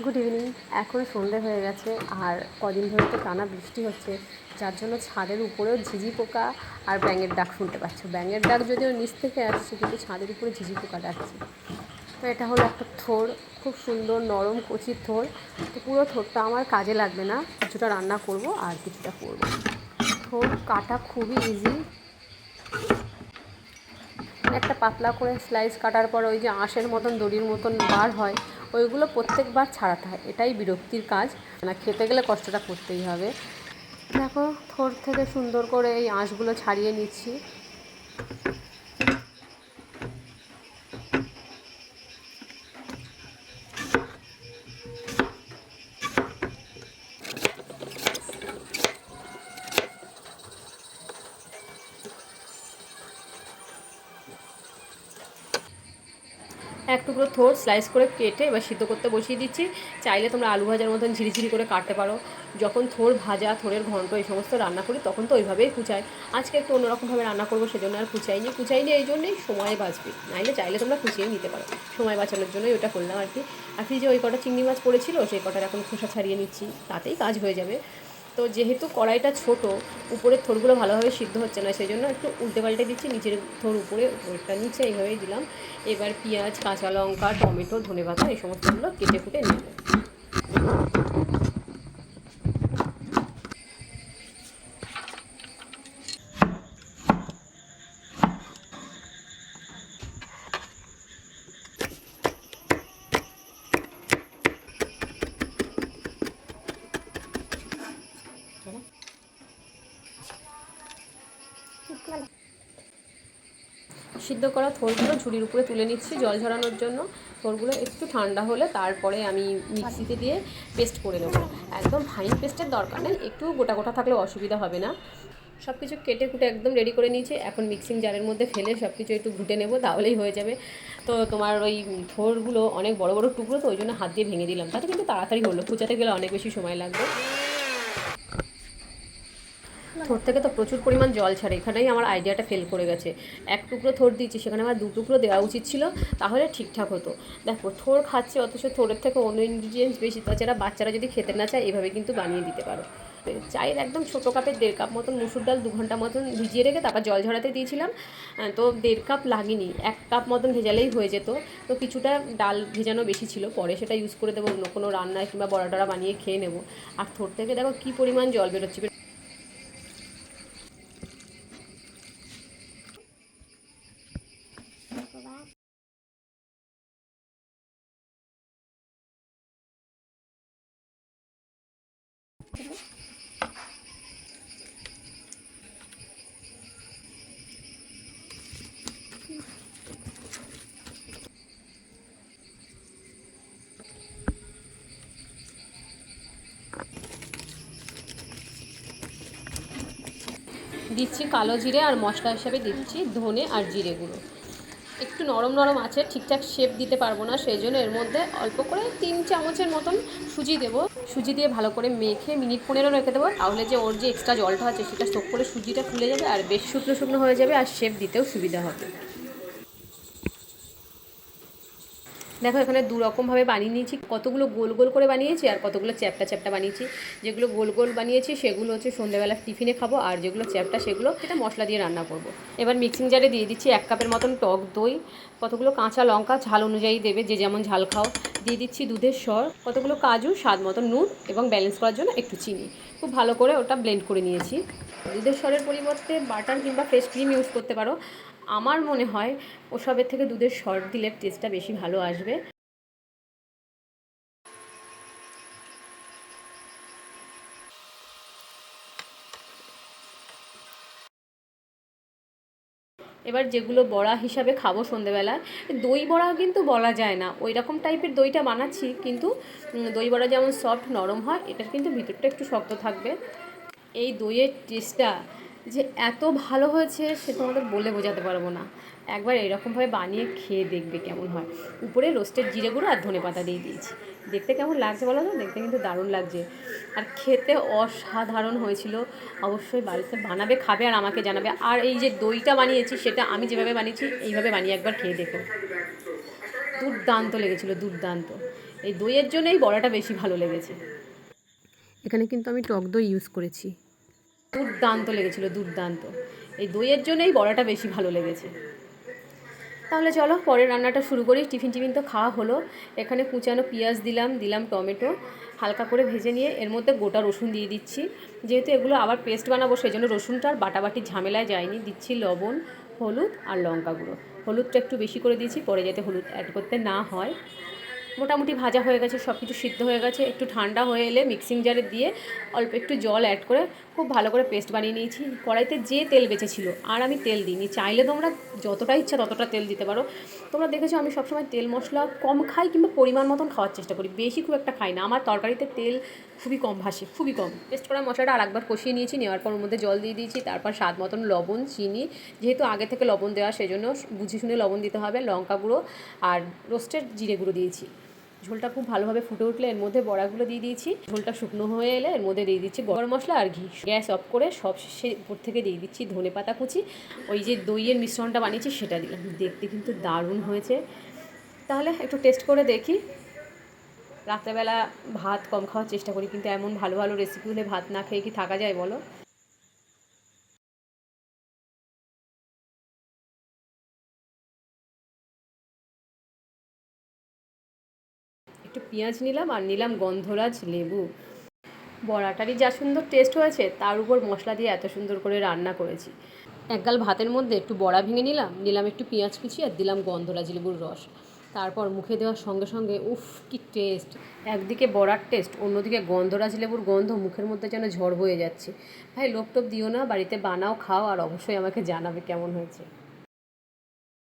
Good evening এখন সন্ধে হয়ে গেছে আর কদিন ধরে তো টানা বৃষ্টি হচ্ছে, যার জন্য ছাদের উপরেও ঝিঝি পোকা আর ব্যাঙের ডাক শুনতে পাচ্ছ। ব্যাঙের ডাক যদিও নিচ থেকে আসছে, কিন্তু ছাদের উপরে ঝিঝি পোকা ডাকছে। তো এটা হলো একটা থোর, খুব সুন্দর নরম কচি থোর। তো পুরো থোরটা আমার কাজে লাগবে না, কিছুটা রান্না করব আর কিছুটা করব। থোর কাটা খুবই ইজি একটা পাতলা করে স্লাইস কাটার পর ওই যে আঁশের মতন দড়ির মতন বার হয় ওইগুলো প্রত্যেকবার ছাড়াতে হয়, এটাই বিরক্তির কাজ। না, খেতে গেলে কষ্টটা করতেই হবে। দেখো, থোর থেকে সুন্দর করে এই আঁশগুলো ছাড়িয়ে নিচ্ছি। এক টুকরো থোর স্লাইস করে কেটে এবার সিদ্ধ করতে বসিয়ে দিচ্ছি। চাইলে তোমরা আলু ভাজার মতন ঝিরিঝিরি করে কাটতে পারো। যখন থোর ভাজা থোরের ঘন্ট এই সমস্ত রান্না করি, তখন তো ওইভাবেই কুচাই আজকে একটু অন্যরকমভাবে রান্না করব, সেজন্য আর কুচাইনি। কুচাইনি এই জন্যই সময় বাঁচবে। নাইলে চাইলে তোমরা কুচিয়ে নিতে পারো। সময় বাঁচানোর জন্যই ওটা করলাম আর কি। আর ফ্রিজে ওই কটা চিংড়ি মাছ পড়েছিল, সেই কটার এখন খোসা ছাড়িয়ে নিচ্ছি। তাতেই কাজ হয়ে যাবে। তো যেহেতু কড়াইটা ছোট, উপরের থোরগুলো ভালোভাবে সিদ্ধ হচ্ছে না সেই জন্য একটু উল্টে পাল্টে দিচ্ছি, নিচের থোর উপরে ওইটা নিচে, এইভাবেই দিলাম। এবার পেঁয়াজ, কাঁচা লঙ্কা, টমেটো ধনে পাতা এই সমস্তগুলো কেটে ফুটে নেব। সিদ্ধ করা থোরগুলো ঝুড়ির উপরে তুলে নিচ্ছি জল ঝরানোর জন্য। থোরগুলো একটু ঠান্ডা হলে তারপরে আমি মিক্সিতে দিয়ে পেস্ট করে নেব। একদম ফাইন পেস্টের দরকার নেই, একটু গোটা গোটা থাকলেও অসুবিধা হবে না। সব কিছু কেটে কুটে একদম রেডি করে নিয়েছি। এখন মিক্সিং জারের মধ্যে ফেলে সব কিছু একটু ঘুটে নেব, তাহলেই হয়ে যাবে। তো তোমার ওই থোরগুলো অনেক বড় বড় টুকরো, তো ওই জন্য হাত দিয়ে ভেঙে দিলাম। তাতে কিন্তু তাড়াতাড়ি হলো, কুচাতে গেলে অনেক বেশি সময় লাগবে। থোর থেকে তো প্রচুর পরিমাণ জল ছাড়ে, এখানেই আমার আইডিয়াটা ফেল করে গেছে। এক টুকরো থোর দিয়েছি, সেখানে আমার দু টুকরো দেওয়া উচিত ছিল, তাহলে ঠিকঠাক হতো। দেখো, থোর খাচ্ছে, অথচ থোরের থেকে অন্য ইনগ্রিডিয়েন্টস বেশি, তাছাড়া বাচ্চারা যদি খেতে না চায়, এভাবে কিন্তু বানিয়ে দিতে পারো। চায়ের একদম ছোটো কাপের দেড় কাপ মতন মুসুর ডাল, দু ঘণ্টা মতন ভিজিয়ে রেখে তারপর জল ঝরাতে দিয়েছিলাম। তো দেড় কাপ লাগেনি, এক কাপ মতন ভেজালেই হয়ে যেত। তো কিছুটা ডাল ভেজানো বেশি ছিল, পরে সেটা ইউজ করে দেবো অন্য কোনো রান্নায় কিংবা বড়া টড়া বানিয়ে খেয়ে নেব। আর থোর থেকে দেখো কী পরিমাণ জল বেরোচ্ছে দিচ্ছি কালো জিরে আর মশলা হিসাবে দিচ্ছি ধনে আর জিরে গুঁড়ো। একটু নরম নরম আছে, ঠিকঠাক শেপ দিতে পারব না সেই জন্য এর মধ্যে অল্প করে তিন চামচের মতন সুজি দেবো। সুজি দিয়ে ভালো করে মেখে মিনিট পনেরো রেখে দেবো, তাহলে যে ওর যে এক্সট্রা জলটা আছে সেটা স্টোক করে সুজিটা খুলে যাবে আর বেশ শুকনো শুকনো হয়ে যাবে আর শেপ দিতেও সুবিধা হবে। দেখো, এখানে দু রকমভাবে বানিয়ে নিয়েছি। কতগুলো গোল গোল করে বানিয়েছি আর কতগুলো চ্যাপটা চ্যাপটা বানিয়েছি। যেগুলো গোল গোল বানিয়েছি, সেগুলো হচ্ছে সন্ধ্যেবেলা টিফিনে খাব আর যেগুলো চ্যাপটা, সেগুলো এটা মশলা দিয়ে রান্না করব। এবার মিক্সিং জারে দিয়ে দিচ্ছি এক কাপের মতন টক দই, কতগুলো কাঁচা লঙ্কা, ঝাল অনুযায়ী দেবে, যে যেমন ঝাল খাও। দিয়ে দিচ্ছি দুধের স্বর কতগুলো কাজু, স্বাদ মতো নুন এবং ব্যালেন্স করার জন্য একটু চিনি। খুব ভালো করে ওটা ব্লেন্ড করে নিয়েছি। দুধের স্বরের পরিবর্তে বাটার কিংবা ফ্রেশ ক্রিম ইউজ করতে পারো। আমার মনে হয় ওসবের থেকে দুধের স্বর দিলে টেস্টটা বেশি ভালো আসবে। এবার যেগুলো বড়া হিসাবে খাব সন্ধেবেলায় দই বড়া কিন্তু বলা যায় না। ওই রকম টাইপের দইটা বানাচ্ছি, কিন্তু দই বড়া যেমন সফট নরম হয়, এটার কিন্তু ভিতরটা একটু শক্ত থাকবে। এই দইয়ের টেস্টটা যে এত ভালো হয়েছে সে তোমাদের বলে বোঝাতে পারব না। একবার এরকমভাবে বানিয়ে খেয়ে দেখবে কেমন হয়। উপরে রোস্টেড জিরে গুঁড়ো আর ধনে পাতা দিয়ে দিয়েছি। দেখতে কেমন লাগছে বলো তো? দেখতে কিন্তু দারুণ লাগছে। আর খেতে অসাধারণ হয়েছিল। অবশ্যই বাড়িতে বানাবে, খাবে আর আমাকে জানাবে। আর এই যে দইটা বানিয়েছি, সেটা আমি যেভাবে বানিয়েছি, এইভাবে বানিয়ে একবার খেয়ে দেখো। দুর্দান্ত লেগেছিলো, দুর্দান্ত। এই দইয়ের জন্যই বড়াটা বেশি ভালো লেগেছে। এখানে কিন্তু আমি টক দই ইউজ করেছি। দুর্দান্ত লেগেছিলো, দুর্দান্ত। এই দইয়ের জন্যই বড়াটা বেশি ভালো লেগেছে। তাহলে চলো, পরের রান্নাটা শুরু করি। টিফিন টিফিন তো খাওয়া হলো। এখানে কুচানো পেঁয়াজ দিলাম দিলাম টমেটো, হালকা করে ভেজে নিয়ে এর মধ্যে গোটা রসুন দিয়ে দিচ্ছি। যেহেতু এগুলো আবার পেস্ট বানাবো সেই জন্য রসুনটা আর বাটাবাটির ঝামেলায় যায়নি। দিচ্ছি লবণ, হলুদ আর লঙ্কা গুঁড়ো। হলুদটা একটু বেশি করে দিয়েছি, পরে যাতে হলুদ অ্যাড করতে না হয়। মোটামুটি ভাজা হয়ে গেছে সব কিছু সিদ্ধ হয়ে গেছে। একটু ঠান্ডা হয়ে এলে মিক্সিং জারে দিয়ে অল্প একটু জল অ্যাড করে খুব ভালো করে পেস্ট বানিয়ে নিয়েছি। কড়াইতে যে তেল বেঁচেছিল, আর আমি তেল দিইনি। চাইলে তোমরা যতটা ইচ্ছা ততটা তেল দিতে পারো। তোমরা দেখেছ আমি সবসময় তেল মশলা কম খাই কিংবা পরিমাণ মতন খাওয়ার চেষ্টা করি। বেশি খুব একটা খাই না। আমার তরকারিতে তেল খুবই কম ভাসে, খুবই কম। পেস্ট করা মশলাটা আরেকবার কষিয়ে নিয়েছি, নেওয়ার পর ওর মধ্যে জল দিয়ে দিয়েছি। তারপর স্বাদ মতন লবণ, চিনি। যেহেতু আগে থেকে লবণ দেওয়া, সেজন্য বুঝে শুনে লবণ দিতে হবে, লঙ্কা গুঁড়ো আর রোস্টেড জিরে গুঁড়ো দিয়েছি। ঝোলটা খুব ভালোভাবে ফুটে উঠলে এর মধ্যে বড়াগুলো দিয়ে দিয়েছি। ঝোলটা শুকনো হয়ে এলে এর মধ্যে দিয়ে দিচ্ছি গরম মশলা আর ঘি। গ্যাস অফ করে সব শেষে উপর থেকে দিয়ে দিচ্ছি ধনে পাতা কুচি। ওই যে দইয়ের মিশ্রণটা বানিয়েছি সেটা দিলাম। দেখতে কিন্তু দারুণ হয়েছে। তাহলে একটু টেস্ট করে দেখি। রাত্রেবেলা ভাত কম খাওয়ার চেষ্টা করি, কিন্তু এমন ভালো ভালো রেসিপি হলে ভাত না খেয়ে কি থাকা যায় বলো? একটু পেঁয়াজ নিলাম আর নিলাম গন্ধরাজ লেবু। বড়াটারই যা সুন্দর টেস্ট হয়েছে, তার উপর মশলা দিয়ে এত সুন্দর করে রান্না করেছি। একগাল ভাতের মধ্যে একটু বড়া ভেঙে নিলাম নিলাম একটু পেঁয়াজ কুচি আর দিলাম গন্ধরাজ লেবুর রস। তারপর মুখে দেওয়ার সঙ্গে সঙ্গে, উফ, কি টেস্ট একদিকে বড়ার টেস্ট অন্যদিকে গন্ধরাজ লেবুর গন্ধ মুখের মধ্যে যেন ঝড় বয়ে যাচ্ছে। ভাই লোক টোপ দিও না, বাড়িতে বানাও, খাও আর অবশ্যই আমাকে জানাবে কেমন হয়েছে।